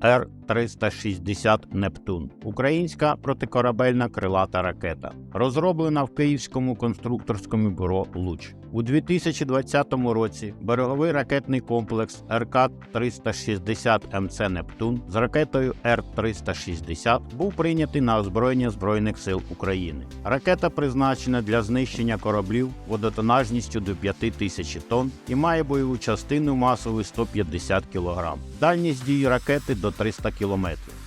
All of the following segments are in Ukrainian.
är Р-360 Нептун, українська протикорабельна крилата ракета, розроблена в Київському конструкторському бюро Луч. У 2020 році береговий ракетний комплекс РК-360 МЦ Нептун з ракетою Р-360 був прийнятий на озброєння Збройних сил України. Ракета призначена для знищення кораблів водотонажністю до 5000 тонн і має бойову частину масою 150 кг. Дальність дії ракети до 300 км.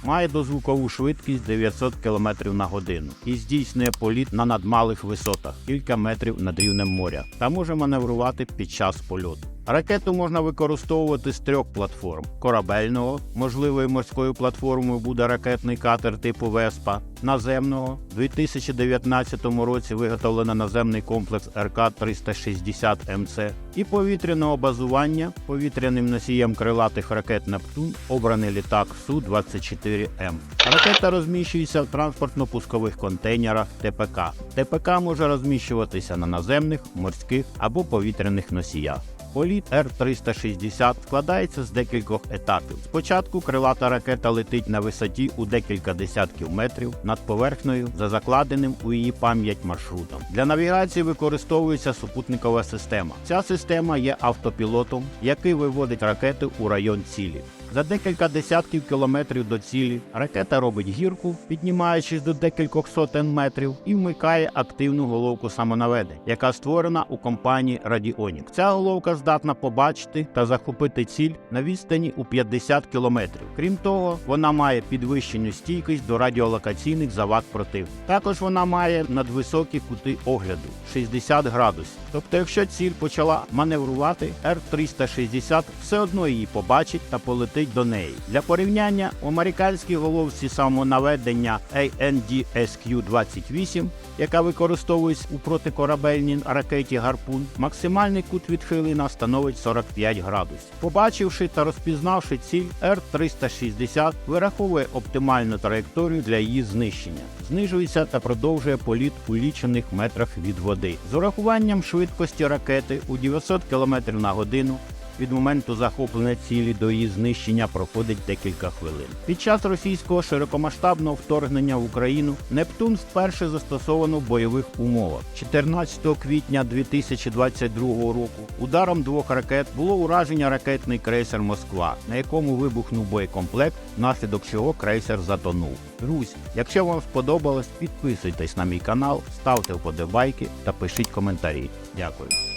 Має дозвукову швидкість 900 км на годину і здійснює політ на надмалих висотах кілька метрів над рівнем моря та може маневрувати під час польоту. Ракету можна використовувати з трьох платформ: корабельного, можливою морською платформою буде ракетний катер типу Веспа, наземного. У 2019 році виготовлено наземний комплекс РК-360 МЦ і повітряного базування повітряним носієм крилатих ракет Нептун обраний літак Су-24М. Ракета розміщується в транспортно-пускових контейнерах ТПК. ТПК може розміщуватися на наземних, морських або повітряних носіях. Політ Р-360 складається з декількох етапів. Спочатку крилата ракета летить на висоті у декілька десятків метрів над поверхнею за закладеним у її пам'ять маршрутом. Для навігації використовується супутникова система. Ця система є автопілотом, який виводить ракети у район цілі. За декілька десятків кілометрів до цілі ракета робить гірку, піднімаючись до декількох сотень метрів, і вмикає активну головку самонаведення, яка створена у компанії Радіонік. Ця головка здатна побачити та захопити ціль на відстані у 50 кілометрів. Крім того, вона має підвищену стійкість до радіолокаційних завад противника. Також вона має надвисокі кути огляду 60 градусів. Тобто, якщо ціль почала маневрувати, Р-360 все одно її побачить та полетить до неї. Для порівняння у американській головці самонаведення ANDSQ-28, яка використовується у протикорабельній ракеті Гарпун, максимальний кут відхилення становить 45 градусів. Побачивши та розпізнавши ціль, Р-360 вираховує оптимальну траєкторію для її знищення, знижується та продовжує політ у лічених метрах від води. З урахуванням швидкості ракети у 900 км на годину від моменту захоплення цілі до її знищення проходить декілька хвилин. Під час російського широкомасштабного вторгнення в Україну Нептун вперше застосовано в бойових умовах. 14 квітня 2022 року ударом двох ракет було ураження ракетний крейсер Москва, на якому вибухнув боєкомплект, внаслідок чого крейсер затонув. Друзі, якщо вам сподобалось, підписуйтесь на мій канал, ставте вподобайки та пишіть коментарі. Дякую.